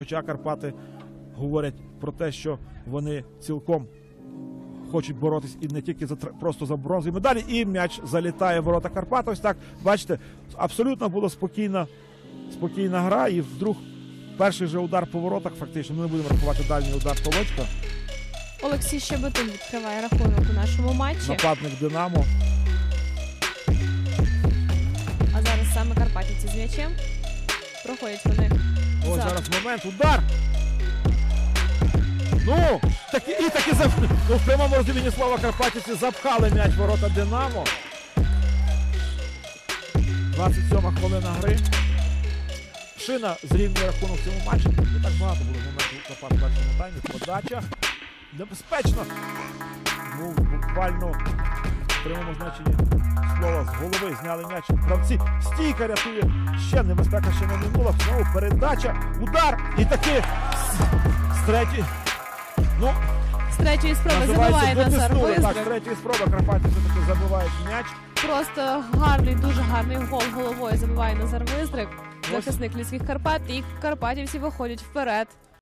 Хоча Карпати говорять про те, що вони цілком хочуть боротись і не тільки за просто за бронзові медалі, і м'яч залітає в ворота Карпат. Ось так, бачите, абсолютно була спокійна, спокійна гра, і вдруг перший же удар по воротах, фактично, ми не будемо рахувати дальній удар Толочка, Олексій Щебетин відкриває рахунок у нашому матчі. нападник Динамо. А зараз саме Карпатівці з м'ячем. Проходять вони. За- зараз момент, удар. Ну, таки, і таки зап... ну, в прямому розумінні слова Карпатівці запхали м'яч ворота Динамо. 27 хвилина гри. Шина зрівнює рахунок в цьому матчі. Не так багато було моментів Карпат в першому таймі. Подача. Небезпечно. Ну, буквально в прямому значенні слова з голови зняли м'яч. Гравці стійка рятує. Ще небезпека ще не минула. Знову передача, удар і таки з, третій. Ну, З третьої спроби забиває Назар. Так, з третьої спроби Карпати все-таки забивають м'яч. Просто гарний, дуже гарний гол головою забиває Назар Виздрик. Захисник ліських Карпат. І Карпатівці виходять вперед.